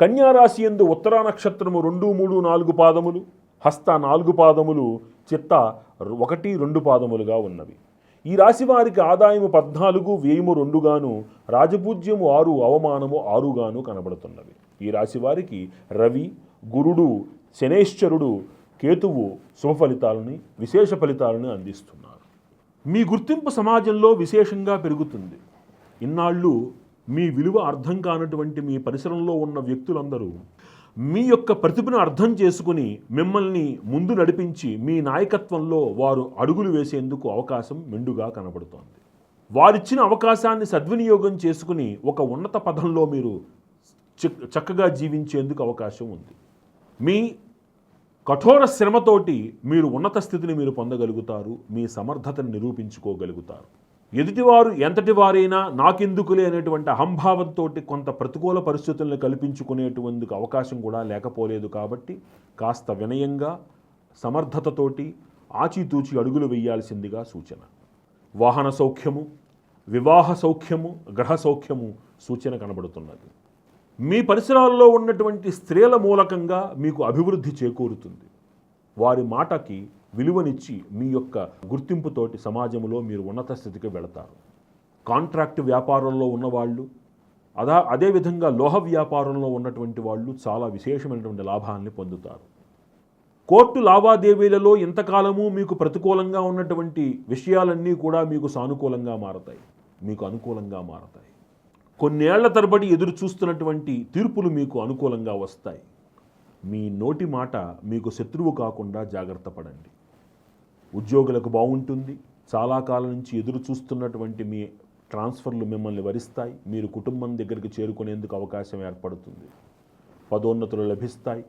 కన్యారాశి ఎందు ఉత్తరా నక్షత్రము రెండు మూడు నాలుగు పాదములు హస్త నాలుగు పాదములు చిత్త ఒకటి రెండు పాదములుగా ఉన్నవి. ఈ రాశి వారికి ఆదాయము పద్నాలుగు వ్యయము రెండుగాను రాజపూజ్యము ఆరు అవమానము ఆరుగాను కనబడుతున్నవి. ఈ రాశి వారికి రవి గురుడు శనేశ్వరుడు కేతువు శుభ ఫలితాలని విశేష ఫలితాలను అందిస్తున్నారు. మీ గుర్తింపు సమాజంలో విశేషంగా పెరుగుతుంది. ఇన్నాళ్ళు మీ విలువ అర్థం కానటువంటి మీ పరిసరంలో ఉన్న వ్యక్తులందరూ మీ యొక్క ప్రతిభను అర్థం చేసుకుని మిమ్మల్ని ముందు నడిపించి మీ నాయకత్వంలో వారు అడుగులు వేసేందుకు అవకాశం మెండుగా కనబడుతోంది. వారిచ్చిన అవకాశాన్ని సద్వినియోగం చేసుకుని ఒక ఉన్నత పదంలో మీరు చక్కగా జీవించేందుకు అవకాశం ఉంది. మీ కఠోర శ్రమతోటి మీరు ఉన్నత స్థితిని మీరు పొందగలుగుతారు మీ సమర్థతను నిరూపించుకోగలుగుతారు. ఎదుటివారు ఎంతటి వారైనా నాకెందుకులే అనేటువంటి అహంభావంతో కొంత ప్రతికూల పరిస్థితులను కల్పించుకునేటువంటి అవకాశం కూడా లేకపోలేదు కాబట్టి కాస్త వినయంగా సమర్థతతోటి ఆచితూచి అడుగులు వేయాల్సిందిగా సూచన. వాహన సౌఖ్యము వివాహ సౌఖ్యము గ్రహ సౌఖ్యము సూచన కనబడుతున్నది. మీ పరిసరాల్లో ఉన్నటువంటి స్త్రీల మూలకంగా మీకు అభివృద్ధి చేకూరుతుంది. వారి మాటకి విలువనిచ్చి మీ యొక్క గుర్తింపుతోటి సమాజంలో మీరు ఉన్నత స్థితికి వెళతారు. కాంట్రాక్ట్ వ్యాపారంలో ఉన్నవాళ్ళు అదా అదేవిధంగా లోహ వ్యాపారంలో ఉన్నటువంటి వాళ్ళు చాలా విశేషమైనటువంటి లాభాన్ని పొందుతారు. కోర్టు లావాదేవీలలో ఇంతకాలము మీకు ప్రతికూలంగా ఉన్నటువంటి విషయాలన్నీ కూడా మీకు సానుకూలంగా మారతాయి. మీకు అనుకూలంగా మారతాయి. కొన్నేళ్ళ తరబడి ఎదురు చూస్తున్నటువంటి తీర్పులు మీకు అనుకూలంగా వస్తాయి. మీ నోటి మాట మీకు శత్రువు కాకుండా జాగ్రత్త పడండి. ఉద్యోగులకు బాగుంటుంది. చాలా కాలం నుంచి ఎదురు చూస్తున్నటువంటి మీ ట్రాన్స్ఫర్లు మిమ్మల్ని వరిస్తాయి. మీరు కుటుంబం దగ్గరికి చేరుకునేందుకు అవకాశం ఏర్పడుతుంది. పదోన్నతులు లభిస్తాయి.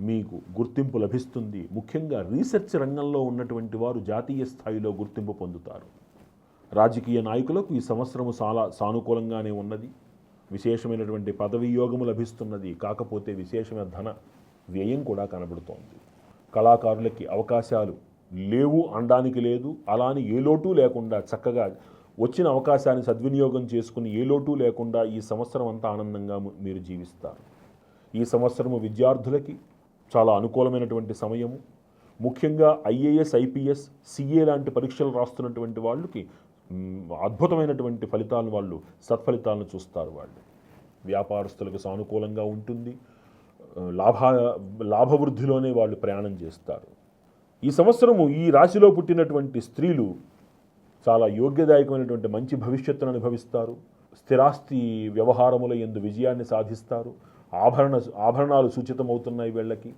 మీకు గుర్తింపు లభిస్తుంది. ముఖ్యంగా రీసెర్చ్ రంగంలో ఉన్నటువంటి వారు జాతీయ స్థాయిలో గుర్తింపు పొందుతారు. రాజకీయ నాయకులకు ఈ సంవత్సరము చాలా సానుకూలంగానే ఉన్నది. విశేషమైనటువంటి పదవి యోగము లభిస్తున్నది. కాకపోతే విశేషమైన ధన వ్యయం కూడా కనబడుతోంది. కళాకారులకి అవకాశాలు లేవు అనడానికి లేదు అలాని ఏ లోటు లేకుండా చక్కగా వచ్చిన అవకాశాన్ని సద్వినియోగం చేసుకుని ఏ లోటు లేకుండా ఈ సంవత్సరం అంతా ఆనందంగా మీరు జీవిస్తారు. ఈ సంవత్సరము విద్యార్థులకి చాలా అనుకూలమైనటువంటి సమయము. ముఖ్యంగా ఐఏఎస్ ఐపీఎస్ సిఏ లాంటి పరీక్షలు రాస్తున్నటువంటి వాళ్ళకి అద్భుతమైనటువంటి ఫలితాలను వాళ్ళు సత్ఫలితాలను చూస్తారు వాళ్ళు. వ్యాపారస్తులకు సానుకూలంగా ఉంటుంది. లాభ లాభవృద్ధిలోనే వాళ్ళు ప్రయాణం చేస్తారు. ఈ సంవత్సరము ఈ రాశిలో పుట్టినటువంటి స్త్రీలు చాలా యోగ్యదాయకమైనటువంటి మంచి భవిష్యత్తును అనుభవిస్తారు. స్థిరాస్తి వ్యవహారముల ఎందు విజయాన్ని సాధిస్తారు. ఆభరణ ఆభరణాలు సూచితమవుతున్నాయి వీళ్ళకి.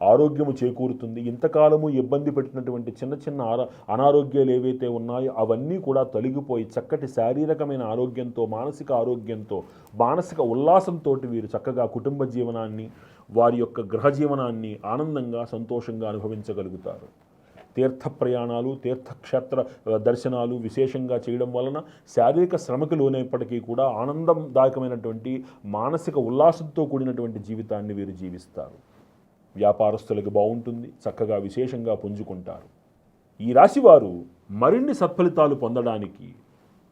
ఆరోగ్యము చేకూరుతుంది. ఇంతకాలము ఇబ్బంది పెట్టినటువంటి చిన్న చిన్న ఆరో అనారోగ్యాలు ఏవైతే ఉన్నాయో అవన్నీ కూడా తొలగిపోయి చక్కటి శారీరకమైన ఆరోగ్యంతో మానసిక ఆరోగ్యంతో మానసిక ఉల్లాసంతో వీరు చక్కగా కుటుంబ జీవనాన్ని వారి యొక్క గృహ జీవనాన్ని ఆనందంగా సంతోషంగా అనుభవించగలుగుతారు. తీర్థ ప్రయాణాలు తీర్థక్షేత్ర దర్శనాలు విశేషంగా చేయడం వలన శారీరక శ్రమకు లోనైనప్పటికీ కూడా ఆనందదాయకమైనటువంటి మానసిక ఉల్లాసంతో కూడినటువంటి జీవితాన్ని వీరు జీవిస్తారు. వ్యాపారస్తులకు బాగుంటుంది చక్కగా విశేషంగా పుంజుకుంటారు. ఈ రాశివారు మరిన్ని సత్ఫలితాలు పొందడానికి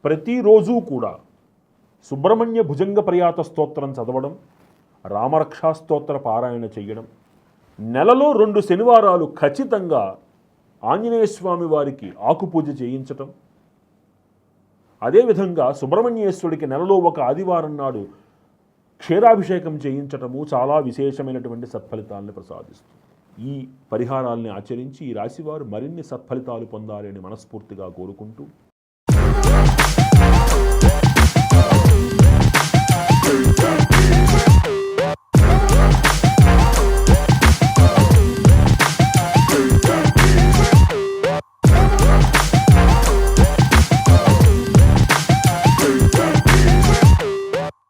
ప్రతిరోజు కూడా సుబ్రహ్మణ్య భుజంగ ప్రయాత స్తోత్రం చదవడం రామరక్షాస్తోత్ర పారాయణ చేయడం నెలలో రెండు శనివారాలు ఖచ్చితంగా ఆంజనేయ స్వామి వారికి ఆకుపూజ చేయించటం. అదేవిధంగా సుబ్రహ్మణ్యేశ్వరుడికి నెలలో ఒక ఆదివారం నాడు క్షీరాభిషేకం చేయించటము చాలా విశేషమైనటువంటి సత్ఫలితాలను ప్రసాదిస్తుంది. ఈ పరిహారాల్ని ఆచరించి ఈ రాశివారు మరిన్ని సత్ఫలితాలు పొందాలని మనస్ఫూర్తిగా కోరుకుంటూ